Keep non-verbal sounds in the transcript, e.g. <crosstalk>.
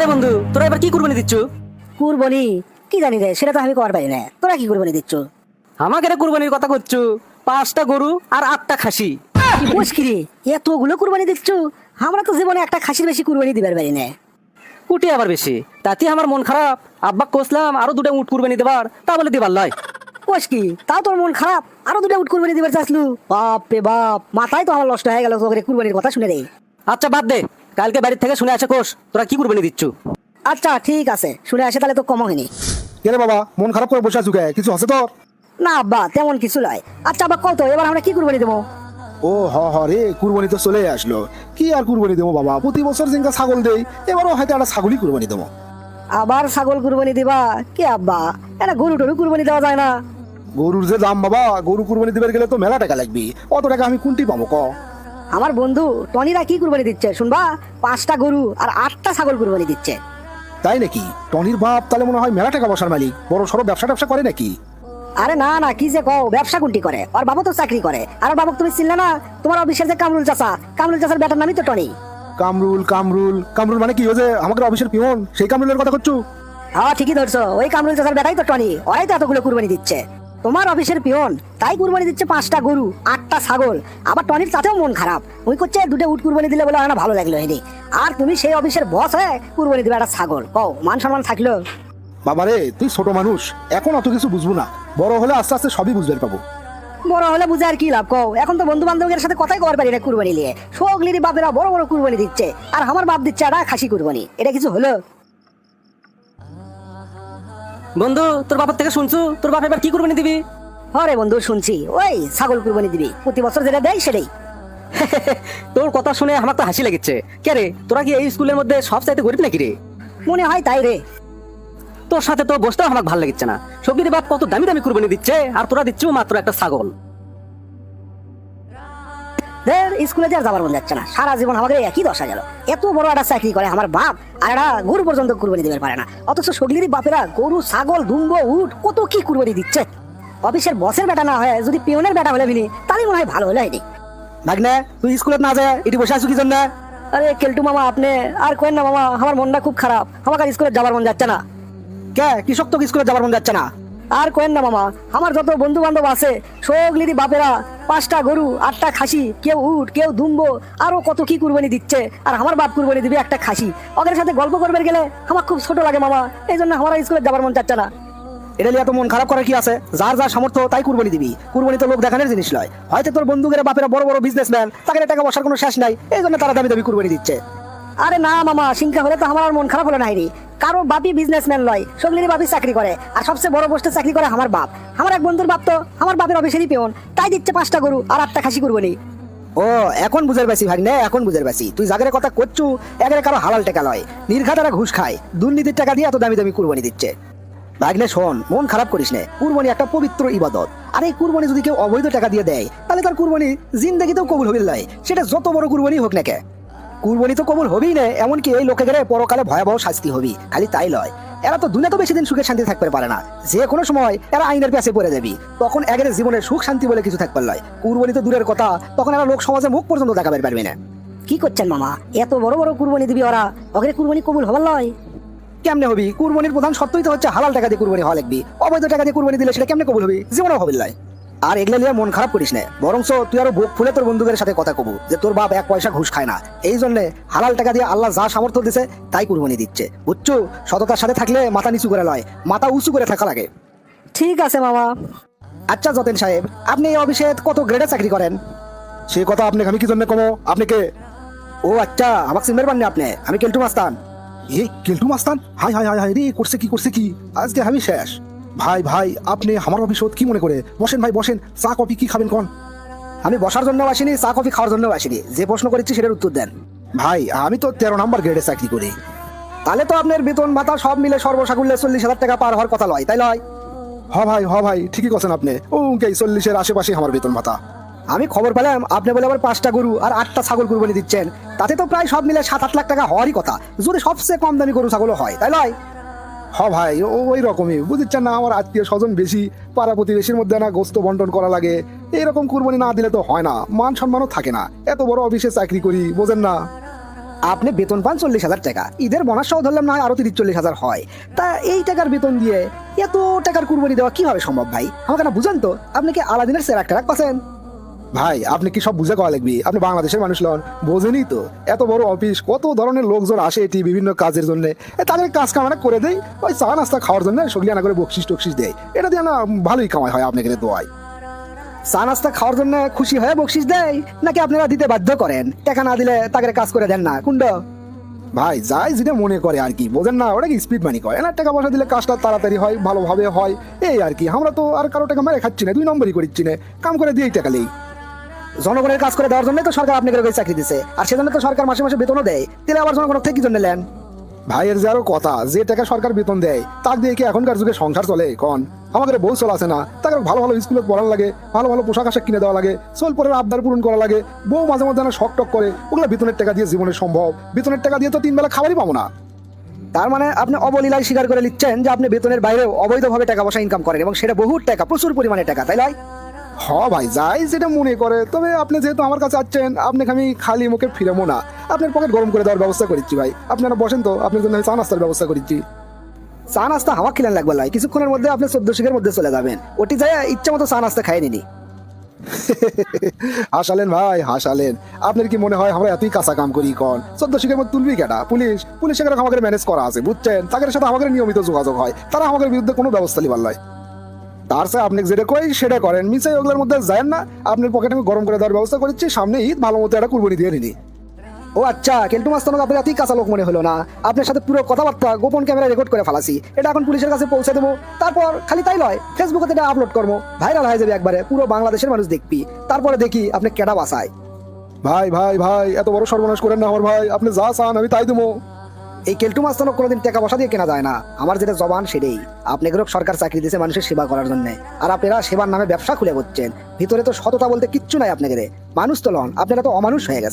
রে বন্ধু তোরা এবার কি কুরবানি দিচ্ছ? কুরবানি? কি জানি রে সেটা তো আমি করার পারি না। তোরা কি কুরবানি দিচ্ছ? আমাকে রে কুরবানির কথা করছ। পাঁচটা গরু আর আটটা খাসি। মুশকিরি এতগুলো কুরবানি দিচ্ছ? আমরা তো জীবনে একটা খাসির বেশি কুরবানি দিবার পারি না। কুটি আবার বেশি। তাতে আমার মন খারাপ। আব্বা কষলাম আরও দুটা উট কুরবানি দেবার। তা বলে দিবার লয় কোষ কি তাও তোর মন খারাপ? আরও দুটো উট কুরবানি দিবার চাসলু? বাপ রে বাপ মাথায় তো আমার নষ্ট হয়ে গেল তোকে কুরবানির কথা শুনে রে। আচ্ছা বাদ দে। কালকে বাড়ির থেকে শুনে আসে কোষ তোরা কি কুরবানি দিচ্ছ? আচ্ছা ঠিক আছে। শুনে আসে তাহলে তো কম হয়নি। কেরে বাবা মন খারাপ করে বসে আছো কে? কিছু আছে তোর? না আব্বা তেমন কিছু নয় আচ্ছা আব্বা কত? এবার আমরা কি কুরবানি দেবো? ও হ হ রে কুরবানি তো চলে আসলো। কি আর কুরবানি দেবো বাবা? প্রতি বছর যেঙ্কা ছাগল দেই এবারও হয়তো একটা ছাগলই কুরবানি দেবো। আবার ছাগল কুরবানি দিবা? কে আব্বা? এটা গরু টরু কুরবানি দেওয়া যায় না। গরুর যে দাম বাবা গরু কুরবানি দিবার গেলে তো মেলা টাকা লাগবে। অত টাকা আমি কোনটি পাবো ক? আমার বন্ধু টনিরা কি কুরবানি দিচ্ছে? শুনবা? পাঁচটা গরু আর আটটা ছাগল কুরবানি দিচ্ছে। তাই নাকি? টনির বাপ তাহলে মনে হয় মেলা টাকা বসার মালিক। বড় সড়ো ব্যবসা ট্যাবসা করে নাকি? আরে না না কি যে কও ব্যবসা কোনটি করে? আর বাবু তো চাকরি করে। আর বাবুকে তুমি চিনলে না? তোমার অফিসের যে কামরুল চাচা কামরুল চাচার বেটার নামই তো টনি। কামরুল কামরুল। কামরুল মানে কি হয়েছে আমাদের অফিসের পিয়ন সেই কামরুলের কথা করছ হ্যাঁ ঠিকই ধরছো। ওই কামরুল চাচার বেটাই তো টনি। ওরাই তো এতগুলো কুরবানি দিচ্ছে। তোমার অফিসের পিয়ন তাই কুরবানি দিচ্ছে পাঁচটা গরু আটটা ছাগল। আবার টনির তাতেও মন খারাপ। ওই করছে দুটো উট কুরবানি দিলে বলে আমার ভালো লাগল হেনি আর তুমি সেই অফিসের বস হয়ে কুরবানি দিবে একটা ছাগল। কও মান সম্মান থাকল? বাবা রে তুই ছোট মানুষ। এখন অত কিছু বুঝব না। বড় হলে আস্তে আস্তে সবই বুঝতে পাবো। বড় হলে বুঝে আর কি লাভ কও? এখন তো বন্ধু বান্ধবের সাথে কথাই কর পারি না কুরবানি নিয়ে। সগলির বাপেরা বড় বড় কুরবানি দিচ্ছে আর আমার বাপ দিচ্ছে একটা খাসি কুরবানি। এটা কিছু হলো? বন্ধু তোর বাবার থেকে শুনছো? তোর বাপ এবার কি কুরবানি দিবি? হরে বন্ধু শুনছি। ওই ছাগল কুরবানি দিবি। প্রতি বছর যেটা দেয় সেটাই। <laughs> তোর কথা শুনে আমার তো হাসি লেগেছে। কে রে তোরা কি এই স্কুলের মধ্যে সব চাইতে গরিব নাকি রে? মনে হয় তাই রে। তোর সাথে তো বসতেও আমার ভালো লাগছে না। সবজির বাপ কত দামি দামি কুরবানি দিচ্ছে আর তোরা দিচ্ছ মাত্র একটা ছাগল। দের স্কুলে যে আর যাবার মন যাচ্ছে না। সারা জীবন আমাকে একই দশা গেল। এত বড় একটা চাকরি করে আমার বাপ আর একটা গরু পর্যন্ত কুরবানি দিতে পারে না। অথচ সগলির বাপেরা গরু ছাগল দুম্ব উট কত কি কুরবানি দিচ্ছে। অফিসের বসের বেটা না হয় যদি পিয়নের বেটা হলে বিনি তাহলে মনে হয় ভালো হলে হয়নি ভাগনা তুই স্কুলে না যায় এটি বসে আছো কি জন্য? আরে কেলটু মামা আপনি আর কেন না মামা আমার মনটা খুব খারাপ। আমাকে আর স্কুলে যাবার মন যাচ্ছে না। কে? কৃষক তো স্কুলে যাবার মন যাচ্ছে না? আর কেন না মামা আমার যত বন্ধু বান্ধব আছে সগলিরি বাপেরা পাঁচটা গরু আটটা খাসি কেউ উট কেউ দুম্ব আরও কত কি কুরবানি দিচ্ছে আর আমার বাপ কুরবানি দিবে একটা খাসি। ওদের সাথে গল্প করবে গেলে আমার খুব ছোট লাগে মামা এই জন্য আমার স্কুলে যাবার মন চাচ্ছে না। এটা নিয়ে এত মন খারাপ করার কি আছে? যার যার সামর্থ্য, তাই কুরবানি দিবি। কুরবানি তো লোক দেখানোর জিনিস নয় হয়তো তোর বন্ধুদের বাপেরা বড় বড় বিজনেসম্যান তাকে টাকা বসার কোনো শেষ নাই। এই জন্য তারা দামি দামি কুরবানি দিচ্ছে। আরে না মামা সিংকা হলে তো আমার মন খারাপ হলো না রে কারও বাপি বিজনেসম্যান লয় সগলিরি বাপি চাকরি করে। আর সবচেয়ে বড় পোস্টে চাকরি করে আমার বাপ। আমার এক বন্ধুর বাপ তো, আমার বাপের অফিসেরই পেয়ন তাই দিচ্ছে পাঁচটা গরু আর আটটা খাসি কুরবানি। ও, এখন বুঝের পাইছি ভাই না, এখন বুঝের পাইছি। তুই জাগের কথা করছু একেবারে কারও হালাল টাকা লয়। নির্ঘা তারা ঘুষ খায়। দুর্নীতির টাকা দিয়ে এত দামি দামি কুরবানি দিচ্ছে। ভাগ্নে শোন, মন খারাপ করিস না। কুরবানি একটা পবিত্র ইবাদত। আর এই কুরবানি যদি কেউ অবৈধ টাকা দিয়ে দেয়, তাহলে তার কুরবানি জিন্দেগিতেও কবুল হবিল নয় সেটা যত বড় কুরবানি হোক না কে কুরবানি তো কবুল হবেই না, এমনকি এই লোকে গেলে পরকালে ভয়াবহ শাস্তি হবি খালি তাই লয়। এরা তো দুনিয়া তো বেশি দিন সুখে শান্তি থাকতে পারে না। যে কোনো সময় এরা আইনের পেছে পড়ে যাবি। তখন একের জীবনে সুখ শান্তি বলে কিছু থাকবে লয়। কুরবানি তো দূরের কথা, তখন এরা লোক সমাজে মুখ পর্যন্ত দেখাবে পারবি না। কি করছেন মামা? এত বড় বড় কুরবানি দিবি ওরা। ওকে কুরবানি কবুল হবার লয়। কেমনে হবি? কুরবানির প্রধান সত্যই তো হচ্ছে হালাল টাকা দিয়ে কুরবানি হওয়া লাগবি। অবৈধ টাকা দিয়ে কুরবানি দিলে সেটা কেমনে কবুল হবি? জীবনেও হবিল নয় আর এগুলা নিয়ে মন খারাপ করিস না। বরং তুই আরও বুক ফুলে তোর বন্ধুদের সাথে কথা কবু যে তোর বাপ এক পয়সা ঘুষ খায় না। এই জন্য হালাল টাকা দিয়ে আল্লাহ যা সামর্থ্য দিছে তাই কুরবানি দিচ্ছে। বুঝছ? সততার সাথে থাকলে মাথা নিচু করে লয় মাথা উঁচু করে থাকা লাগে। ঠিক আছে মামা। আচ্ছা যতেন সাহেব আপনি এই অফিসে কত গ্রেডে চাকরি করেন? সে কথা আপনাকে আমি কি জন্য কমো? আপনি কে? ও আচ্ছা আমাকে চিনতে পারেননি আপনি। আমি কেলটু মাস্তান। এ কেলটু মাস্তান, হাই হাই হাই হাই রে, করছে কি করছে কি? আজকে আমি শেষ। ভাই ভাই, আপনি আমার অফিসত কি মনে করে? বসেন ভাই, বসেন। চা, কফি কি খাবেন কোন? আমি বসার জন্য আসিনি, চা, কফি খাওয়ার জন্য আসিনি। যে প্রশ্ন করেছি সেটার উত্তর দেন। ভাই, আমি তো তেরো নাম্বার গ্রেডে চাকরি করি। তাহলে তো আপনার বেতন ভাতা সব মিলে সর্বসাকুল্যে চল্লিশ হাজার টাকা পার হওয়ার কথা লয়, তাই লয়? হ ভাই হ ভাই, ঠিকই করছেন আপনি। ও, কে, চল্লিশের আশেপাশে আমার বেতন ভাতা। আমি খবর পেলাম আপনি বলে আবার পাঁচটা গরু আর আটটা ছাগল কুরবানি দিচ্ছেন। তাতে তো প্রায় সব মিলে সাত আট লাখ টাকা হওয়ারই কথা। যদি সবচেয়ে কম দামি গরু ছাগলও হয় তাই লয় হ ভাই ওই রকমই। বুঝছেন না আমার আত্মীয় স্বজন বেশি পাড়া প্রতিবেশীর মধ্যে না গোস্ত বন্টন করা লাগে। এরকম কুরবানি না দিলে তো হয় না মান সম্মানও থাকে না। এত বড় অফিসে চাকরি করি বোঝেন না। আপনি বেতন পান চল্লিশ হাজার টাকা। ঈদের বোনাস সহ ধরলাম না আরও তিরিশ চল্লিশ হাজার হয়। তা এই টাকার বেতন দিয়ে এত টাকার কুরবানি দেওয়া কীভাবে সম্ভব ভাই? আমাকে না বুঝেন তো আপনি কি আলাদিনের সেরা একটা পাচ্ছেন? ভাই, আপনি কি সব বুঝে কওয়া লাগবি? আপনি বাংলাদেশের মানুষ লন বোঝেনই তো। এত বড় অফিস কত ধরনের লোকজন আসে এটি বিভিন্ন কাজের জন্য। তাদের কাজ কামানা করে দেয় ওই চা নাস্তা খাওয়ার জন্য সগলিয়ানা করে বকশিস টকশিস দেয় এটা দিয়ে না ভালোই কামাই হয় আপনাকে দোয়াই চা নাস্তা খাওয়ার জন্য খুশি হয়ে বকশিস দেয় নাকি আপনারা দিতে বাধ্য করেন? টাকা না দিলে তাকে কাজ করে দেন না, কুণ্ড? ভাই, যাই যেটা মনে করে আর কি, বোঝেন না, ওটা কি স্পিড মানি করে না টাকা পয়সা দিলে কাজটা তাড়াতাড়ি হয়, ভালোভাবে হয়, এই আর কি। আমরা তো আর কারও টাকা মেরে খাচ্ছি না, দুই নম্বরই করছি না, কাম করে দিয়েই টাকা নেই। জনগণের কাজ করে দেওয়ার জন্য তো সরকার আপনাকে চাকরি দিছে। আর সেজন্য তো সরকার মাসে মাসে বেতনও দেয়। তাহলে আবার জনগণের থেকে কি জন্য নেন? ভাইয়ের যে আরও কথা যে টাকা সরকার বেতন দেয় তার দিয়ে কি এখনকার যুগে সংসার চলে? কন আমাদের বউ চল আছে না। তাকে ভালো ভালো স্কুলে পড়ানো লাগে ভালো ভালো পোশাক আশাক কিনে দেওয়া লাগে সোল পরের আবদার পূরণ করা লাগে। বউ মাঝে মধ্যে না শক টক করে ওগুলো বেতনের টাকা দিয়ে জীবনে সম্ভব। বেতনের টাকা দিয়ে তো তিন বেলা খাবারই পাবো না। তার মানে আপনি অবলীলায় স্বীকার করে নিচ্ছেন যে আপনি বেতনের বাইরেও অবৈধভাবে টাকা পয়সা ইনকাম করেন এবং সেটা বহুত টাকা প্রচুর পরিমাণে টাকা তাই নয়? হ ভাই, যাই যেটা মনে করে, তবে আপনি যেহেতু আমার কাছে আছেন আপনাকে আমি খালি মুখে না। আপনার পকেট গরম করে দেওয়ার ব্যবস্থা ভাই। আপনারা বসেন তো, আপনার জন্য চা নাস্তার ব্যবস্থা চা নাস্তা হাওয়া খিলেন লাগবে কিছুক্ষণের মধ্যে আপনি চোদ্দ শিখের মধ্যে চলে যাবেন। ওটি ইচ্ছা মতো চা নাস্তা খাই নিনি। <laughs> হাসালেন ভাই, হাসালেন। আপনার কি মনে হয় আমরা এতই কাঁচা কাম করি কন? চোদ্দ শিখের মধ্যে তুলবি কেটা পুলিশ? পুলিশ এখানে আমাদের ম্যানেজ করা আছে, বুঝছেন? তাদের সাথে আমাদের নিয়মিত যোগাযোগ হয়। তারা আমাদের বিরুদ্ধে কোনো ব্যবস্থা নিবার নয়। তার আপনি যেটা কই সেটা করেন। মিসাই ওগুলোর মধ্যে যায় না। আপনার পকেটে আমি গরম করে দেওয়ার ব্যবস্থা করেছি। সামনে ঈদ, ভালো মতো একটা কুরবানি দিয়ে নিনি ও আচ্ছা কেন্টু মাস্তানক আপনার এতই কাঁচা লোক মনে হলো না। আপনার সাথে পুরো কথাবার্তা গোপন ক্যামেরা রেকর্ড করে ফেলাছি। এটা এখন পুলিশের কাছে পৌঁছে দেবো। তারপর খালি তাই নয় ফেসবুকে এটা আপলোড করব ভাইরাল হয়ে যাবে একবারে। পুরো বাংলাদেশের মানুষ দেখবি। তারপরে দেখি আপনি কেডা বাসায়। ভাই ভাই ভাই, এত বড় সর্বনাশ করেন না আমার ভাই। আপনি যা চান, আমি তাই দেবো। এই কেলটু তো কোনোদিন টাকা পয়সা দিয়ে কেনা যায় না। আমার যেটা জবান সেটাই। আপনি গ্রুপ সরকার চাকরি দিয়েছে মানুষের সেবা করার জন্য। আর আপনারা সেবার নামে ব্যবসা খুলে করছেন ভিতরে তো সততা বলতে কিচ্ছু নাই আপনাদের। মানুষ তো লন আপনারা তো অমানুষ হয়ে গেছে